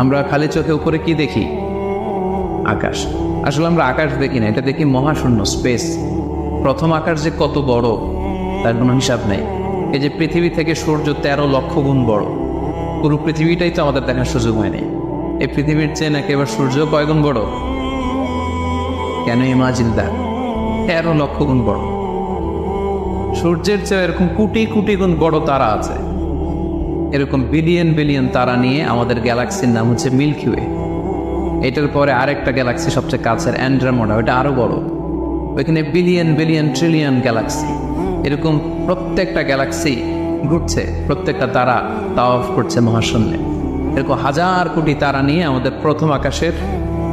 আমরা খালি চোখে উপরে কি দেখি? আকাশ। আসলে আমরা আকাশ দেখি না, এটা দেখি মহাশূন্য স্পেস প্রথম আকাশ যে কত বড়, তার কোনো হিসাব নেই। এই যে পৃথিবী থেকে সূর্য তেরো লক্ষ গুণ বড়, পুরো পৃথিবীটাই তো আমাদের দেখার সুযোগ হয়নি এই পৃথিবীর চেয়ে নাকি এবার সূর্য কয় গুণ বড়? কেন ইমাজিন দ্যাট তেরো লক্ষ গুণ বড়। সূর্যের চেয়ে এরকম কোটি কোটি গুণ বড় তারা আছে। এরকম বিলিয়ন বিলিয়ন তারা নিয়ে আমাদের গ্যালাক্সির নাম হচ্ছে মিল্কি ওয়ে এটার পরে আরেকটা গ্যালাক্সি সবচেয়ে কাছের অ্যান্ড্রামোডা ওটা আরও বড়। ওইখানে বিলিয়ন বিলিয়ন ট্রিলিয়ন গ্যালাক্সি এরকম প্রত্যেকটা গ্যালাক্সি ঘুরছে, প্রত্যেকটা তারা তাওয়াফ করছে মহাশূন্যে। এরকম হাজার কোটি তারা নিয়ে আমাদের প্রথম আকাশের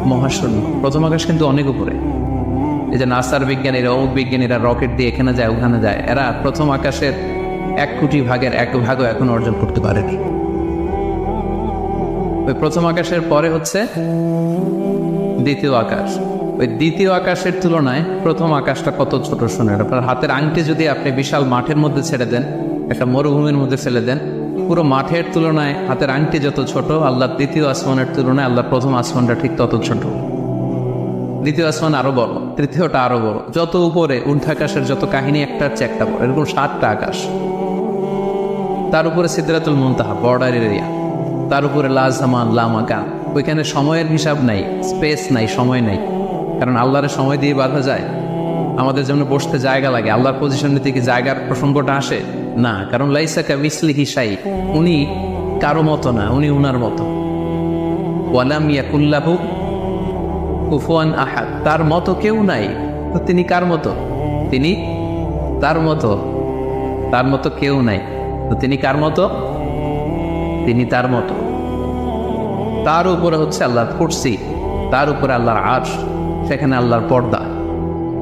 মহাশূন্য। প্রথম আকাশ কিন্তু অনেক উপরে। এই যে নাসার বিজ্ঞানীরা, অমুক বিজ্ঞানীরা রকেট দিয়ে এখানে যায়, ওখানে যায়। এরা প্রথম আকাশের এক কোটি ভাগের এক ভাগও এখন অর্জন করতে পারেনি। ওই প্রথম আকাশের পরে হচ্ছে দ্বিতীয় আকাশ। ওই দ্বিতীয় আকাশের তুলনায় প্রথম আকাশটা কত ছোট শোনেন আপনার হাতের আংটি যদি আপনি বিশাল মাঠের মধ্যে ছেড়ে দেন, একটা মরুভূমির মধ্যে ফেলে দেন, পুরো মাঠের তুলনায় হাতের আংটি যত ছোট আল্লাহ দ্বিতীয় আসমানের তুলনায় আল্লাহ প্রথম আসমানটা ঠিক তত ছোট। দ্বিতীয় আসমান আরও বড়, তৃতীয়টা আরও বড়। যত উপরে ঊর্ধ্বাকাশের যত কাহিনী, একটার চেয়ে একটা বড়। এরকম সাতটা আকাশ। তার উপরে সিদ্ধাতুল মুনতাহা বর্ডার এরিয়া। তার উপরে লাজামান লামাকান ওইখানে সময়ের হিসাব নাই, স্পেস নাই, সময় নাই। কারণ আল্লাহরের সময় দিয়ে বাধা যায়। আমাদের যেমন বসতে জায়গা লাগে, আল্লাহর পজিশনের থেকে জায়গার প্রসঙ্গটা আসে? না, কারণ লাইসাকা মিসলি হিসাই উনি কারও মতো না, উনি উনার মতো। ওয়ালাম ইয়াকুল্লাহু কুফুয়ান আহাদ, তার মতো কেউ নাই। তো তিনি কার মতো? তিনি তার মতো তার মতো কেউ নাই। তো তিনি কার মতো? তিনি তার মতো। তার উপরে হচ্ছে আল্লাহর কুরসি, তার উপরে আল্লাহর আর্শ, সেখানে আল্লাহর পর্দা।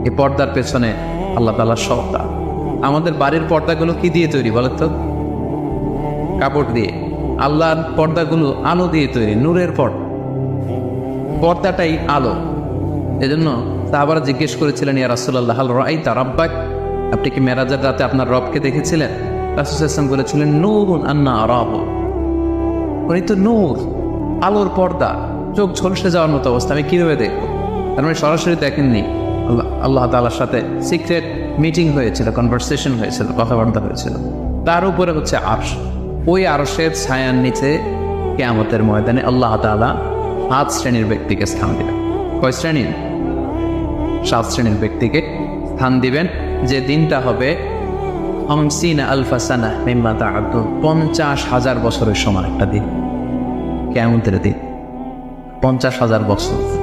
এই পর্দার পেছনে আল্লাহ তাল্লাহর সত্তা। আমাদের বাড়ির পর্দাগুলো কি দিয়ে তৈরি বলো তো? কাপড় দিয়ে। আল্লাহর পর্দাগুলো আলো দিয়ে তৈরি, নূরের পর্দা। পর্দাটাই আলো। এজন্য সাহাবারা জিজ্ঞেস করেছিলেন, ইয়া রাসুল্লাহ রাই তার রব্বাক? আপনি কি মেরাজের রাতে আপনার রবকে দেখেছিলেন? রাসুলাম বলেছিলেন নূর আন্না রব উনি তো নূর, আলোর পর্দা, চোখ ঝলসে যাওয়ার মতো অবস্থা, আমি কীভাবে দেখব? তার মানে সরাসরি দেখেননি। আল্লাহ আল্লাহ তালার সাথে সিক্রেট মিটিং হয়েছিল, কনভারসেশন হয়েছিল, কথাবার্তা হয়েছিল। তার উপরে হচ্ছে আরশ। ওই আরশের ছায়ার নিচে কেয়ামতের ময়দানে আল্লাহ তালা সাত শ্রেণির ব্যক্তিকে স্থান দেবেন। কয় শ্রেণির? সাত শ্রেণির ব্যক্তিকে স্থান দিবেন। যে দিনটা হবে হমসিনা আলফাসানা মেম্মাতা আব্দুল পঞ্চাশ হাজার বছরের সমান একটা দিন। কেমন দিন। পঞ্চাশ হাজার বছর।